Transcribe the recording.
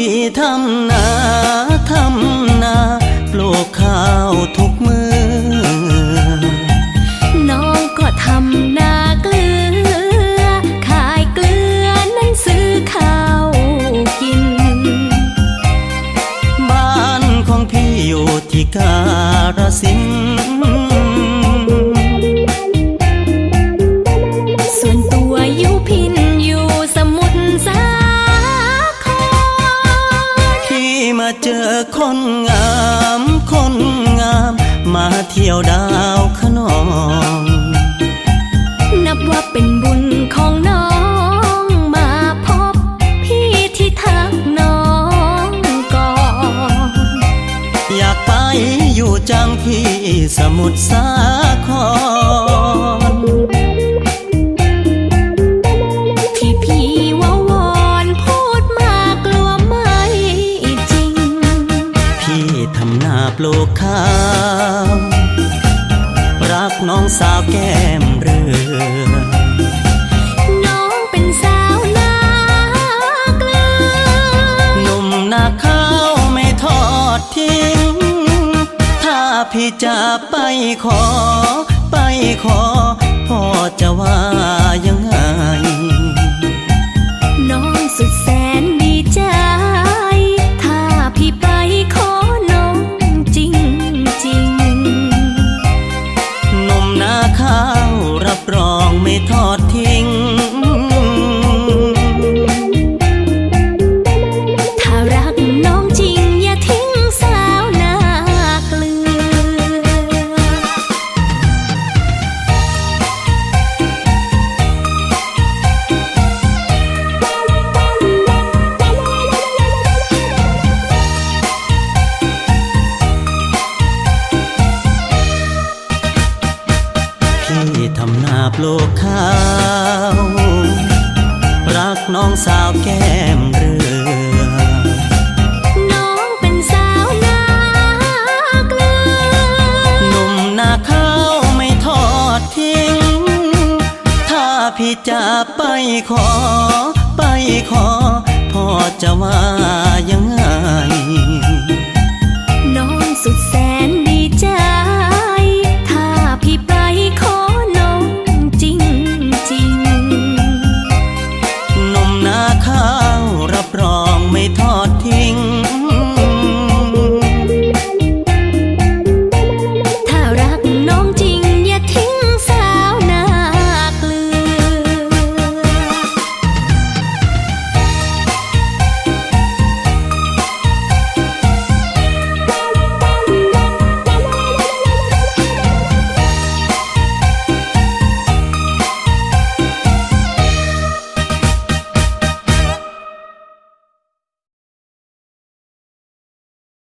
ีทำนาทำนาปลูกข้าวทุกมือ น้องก็ทำนาเกลือ ขายเกลือนั้นซื้อข้าวกิน บ้านของพี่อยู่ที่การสิน คนงามคนงาม มาเที่ยวดาวขนอง นับว่าเป็นบุญของน้องมาพบพี่ที่ทักน้องก่อน อยากไปอยู่จังพี่สมุทรสา ปลูกข้าว รักน้องสาวแก้มเรือ น้องเป็นสาวนาเกลือหนุ่มนาข้าวไม่ทอดทิ้ง ถ้าพี่จะไปขอ ไปขอ พ่อจะว่ายังไง ทำหน้าปลูกขาว รักน้องสาวแก้มเรือน้องเป็นสาวนาเลือหนุ่มนาขาวไม่ทอดทิ้งถ้าพี่จะไปขอ ไปขอ พ่อจะว่ายัง